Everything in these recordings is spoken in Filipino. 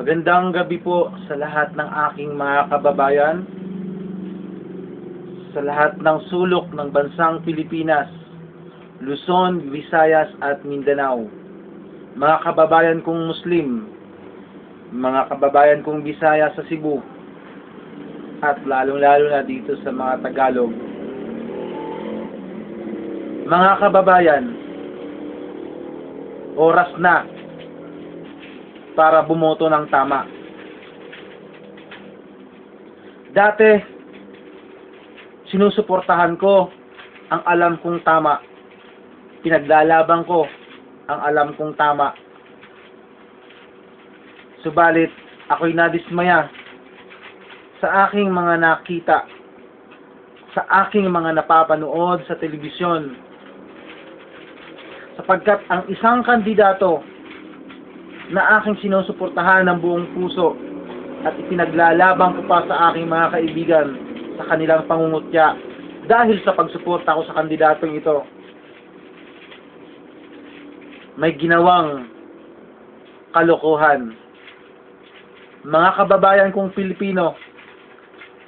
Magandang gabi po sa lahat ng aking mga kababayan, sa lahat ng sulok ng bansang Pilipinas, Luzon, Visayas at Mindanao. Mga kababayan kong Muslim, mga kababayan kong Bisaya sa Cebu, at lalong-lalo na dito sa mga Tagalog. Mga kababayan, oras na para bumoto ng tama. Dati, sinusuportahan ko ang alam kong tama. Pinaglalaban ko ang alam kong tama. Subalit, ako'y nadismaya sa aking mga nakita, sa aking mga napapanood sa telebisyon, sapagkat ang isang kandidato na aking sinusuportahan ng buong puso at ipinaglalaban ko pa sa aking mga kaibigan sa kanilang pangungutya dahil sa pagsuporta ko sa kandidatong ito. May ginawang kalokohan. Mga kababayan kong Pilipino,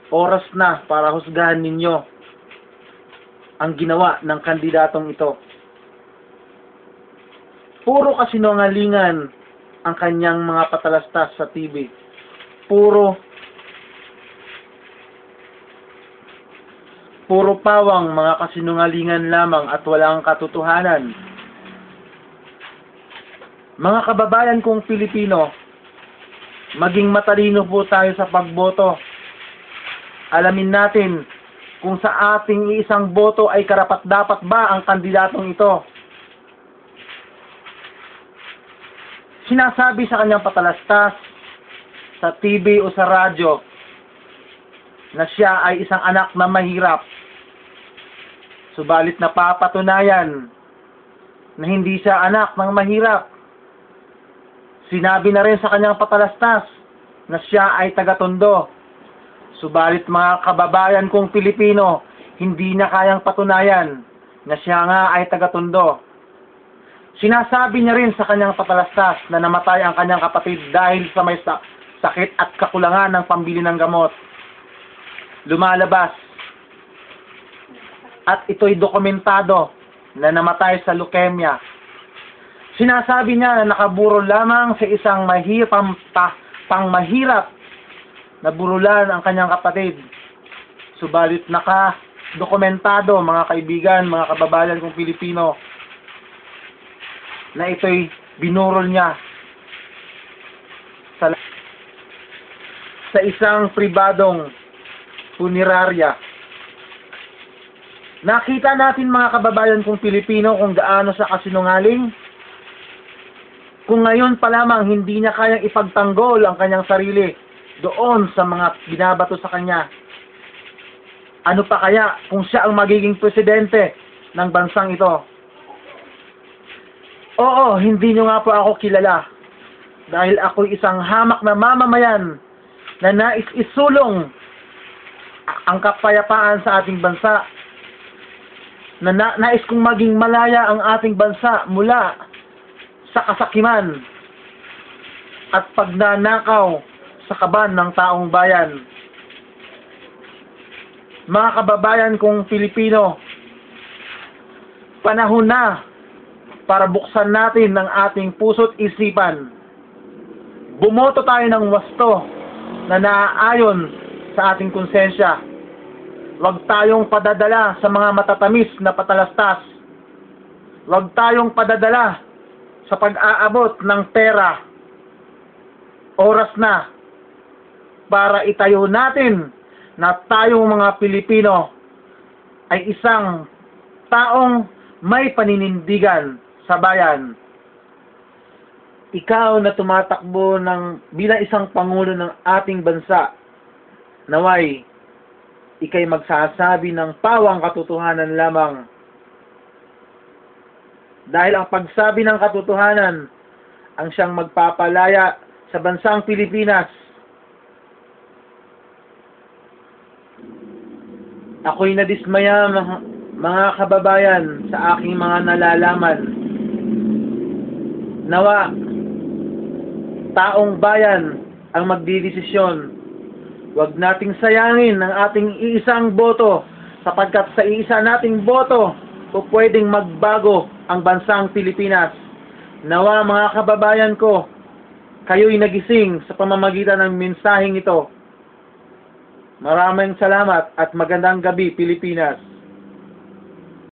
oras na para husgahan ninyo ang ginawa ng kandidatong ito. Puro kasinungalingan ang kanyang mga patalastas sa TV. Puro puro pawang mga kasinungalingan lamang at walang katotohanan. Mga kababayan kong Pilipino, maging matalino po tayo sa pagboto. Alamin natin kung sa ating isang boto ay karapat-dapat ba ang kandidatong ito. Sinasabi sa kanyang patalastas, sa TV o sa radyo, na siya ay isang anak na mahirap. Subalit napapatunayan na hindi siya anak ng mahirap. Sinabi na rin sa kanyang patalastas na siya ay taga-tondo. Subalit mga kababayan kong Pilipino, hindi niya kayang patunayan na siya nga ay taga-tondo. Sinasabi niya rin sa kanyang patalastas na namatay ang kanyang kapatid dahil sa may sa sakit at kakulangan ng pambili ng gamot. Lumalabas. At ito'y dokumentado na namatay sa leukemia. Sinasabi niya na nakaburo lamang sa isang mahirap pa, pang mahirap na burulan ang kanyang kapatid. Subalit naka dokumentado mga kaibigan, mga kababayan kong Pilipino na ito'y binurol niya sa, sa isang pribadong punerarya. Nakita natin mga kababayan kong Pilipino kung gaano sa kasinungaling. Kung ngayon pa lamang hindi niya kayang ipagtanggol ang kanyang sarili doon sa mga binabato sa kanya. Ano pa kaya kung siya ang magiging presidente ng bansang ito? Oo, hindi nyo nga po ako kilala. Dahil ako'y isang hamak na mamamayan na nais isulong ang kapayapaan sa ating bansa. Na, na nais kong maging malaya ang ating bansa mula sa kasakiman at pagnanakaw sa kaban ng taong bayan. Mga kababayan kong Pilipino, panahon na para buksan natin ng ating puso't isipan. Bumoto tayo ng wasto na naaayon sa ating konsensya. Huwag tayong padadala sa mga matatamis na patalastas. Huwag tayong padadala sa pag-aabot ng pera. Oras na para itayo natin na tayong mga Pilipino ay isang taong may paninindigan sa bayan. Ikaw na tumatakbo ng bilang isang pangulo ng ating bansa, naway, ikay magsasabi ng pawang katotohanan lamang. Dahil ang pagsabi ng katotohanan ang siyang magpapalaya sa bansang Pilipinas. Ako'y nadismaya mga, kababayan sa aking mga nalalaman. Nawa, taong bayan ang magdidesisyon. Huwag nating sayangin ang ating iisang boto sapagkat sa iisa nating boto o pwedeng magbago ang bansang Pilipinas. Nawa mga kababayan ko, kayo'y nagising sa pamamagitan ng mensaheng ito. Maraming salamat at magandang gabi Pilipinas.